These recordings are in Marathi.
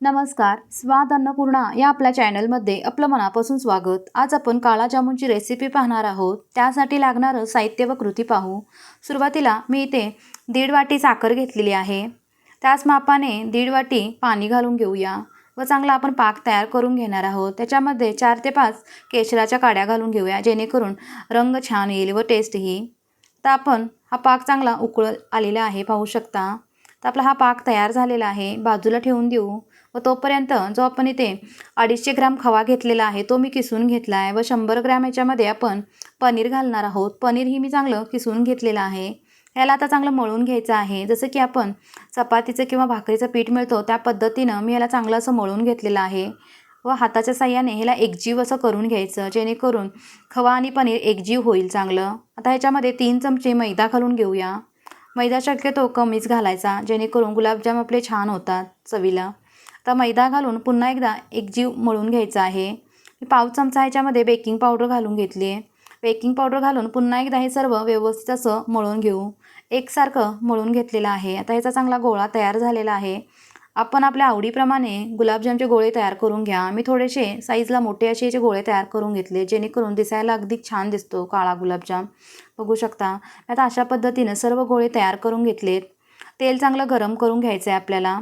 नमस्कार स्वाद अन्नपूर्णा या आपल्या चॅनलमध्ये आपलं मनापासून स्वागत. आज आपण काळाजामुनची रेसिपी पाहणार आहोत. त्यासाठी लागणारं साहित्य व कृती पाहू. सुरुवातीला मी इथे दीड वाटी साखर घेतलेली आहे. त्याच मापाने दीड वाटी पाणी घालून घेऊया. व चांगला आपण पाक तयार करून घेणार आहोत. त्याच्यामध्ये चार ते पाच केशराच्या काड्या घालून घेऊया जेणेकरून रंग छान येईल व टेस्टही तर आपण हा पाक चांगला उकळ आलेला आहे पाहू शकता. तर आपला हा पाक तयार झालेला आहे. बाजूला ठेवून देऊ. व तोपर्यंत जो आपण इथे अडीचशे ग्राम खवा घेतलेला आहे तो मी किसून घेतला आहे व शंभर ग्रॅम याच्यामध्ये आपण पनीर घालणार आहोत. पनीर ही मी चांगलं किसून घेतलेलं आहे. याला आता चांगलं मळून घ्यायचं आहे. जसं की आपण चपातीचं किंवा भाकरीचं पीठ मिळतो त्या पद्धतीनं मी याला चांगलं असं मळून घेतलेलं आहे. व हाताच्या साह्याने ह्याला एकजीव असं करून घ्यायचं जेणेकरून खवा आणि पनीर एकजीव होईल चांगलं. आता ह्याच्यामध्ये तीन चमचे मैदा घालून घेऊया. मैदा शक्यतो कमीच घालायचा जेणेकरून गुलाबजाम आपले छान होतात चवीला. आता मैदा घालून पुन्हा एकदा एकजीव मळून घ्यायचा आहे. मी पाव चमचा ह्याच्यामध्ये बेकिंग पावडर घालून घेतली आहे बेकिंग पावडर घालून पुन्हा एकदा हे सर्व व्यवस्थित असं मळून घेऊ. एकसारखं मळून घेतलेलं आहे. आता ह्याचा चांगला गोळा तयार झालेला आहे. आपण आपल्या आवडीप्रमाणे गुलाबजामचे गोळे तयार करून घ्या. मी थोडेसे साईजला मोठे असे याचे गोळे तयार करून घेतले जेणेकरून दिसायला अगदी छान दिसतो काळा गुलाबजाम. बघू शकता. आता अशा पद्धतीनं सर्व गोळे तयार करून घेतलेत. तेल चांगलं गरम करून घ्यायचं आहे आपल्याला.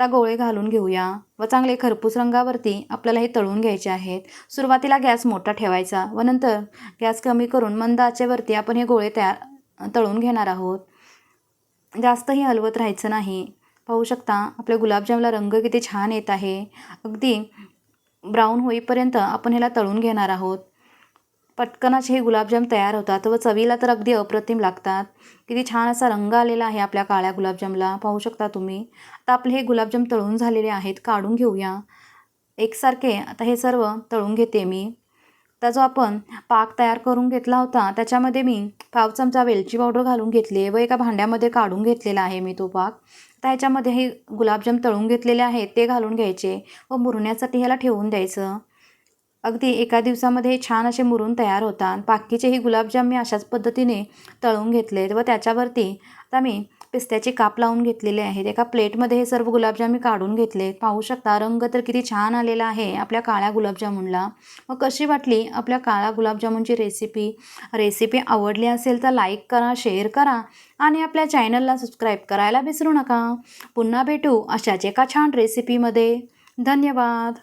आता गोळे घालून घेऊया व चांगले खरपूस रंगावरती आपल्याला हे तळून घ्यायचे आहेत. सुरुवातीला गॅस मोठा ठेवायचा व नंतर गॅस कमी करून मंद आचेवरती आपण हे गोळे तयार तळून घेणार आहोत. जास्तही हलवत राहायचं नाही. पाहू शकता आपल्या गुलाबजामला रंग किती छान येत आहे. अगदी ब्राऊन होईपर्यंत आपण ह्याला तळून घेणार आहोत. पटकन असे हे गुलाबजाम तयार होतात व चवीला तर अगदी अप्रतिम लागतात. किती छान असा रंग आलेला आहे आपल्या काळ्या गुलाबजामला. पाहू शकता तुम्ही. आता आपले हे गुलाबजाम तळून झालेले आहेत. काढून घेऊया. एकसारखे आता हे सर्व तळून घेते मी. आता जो आपण पाक तयार करून घेतला होता त्याच्यामध्ये मी पाव चमचा वेलची पावडर घालून घेतली व एका भांड्यामध्ये काढून घेतलेला आहे मी तो पाक. तर ह्याच्यामध्ये हे गुलाबजाम तळून घेतलेले आहेत ते घालून घ्यायचे व मुरण्यासाठी ह्याला ठेवून द्यायचं. अगदी एका दिवसामध्ये छान असे मुरून तयार होतात बाकीचेही गुलाबजाम मी अशाच पद्धतीने तळून घेतलेत व त्याच्यावरती आता मी पिस्त्याचे काप लावून घेतलेले आहेत एका प्लेटमध्ये हे सर्व गुलाबजाम मी काढून घेतले. पाहू शकता रंग तर किती छान आलेला आहे आपल्या काळ्या गुलाबजामुनला. मग कशी वाटली आपल्या काळ्या गुलाबजामुनची रेसिपी रेसिपी आवडली असेल तर लाईक करा शेअर करा आणि आपल्या चॅनलला सबस्क्राईब करायला विसरू नका. पुन्हा भेटू अशाच एका छान रेसिपीमध्ये धन्यवाद.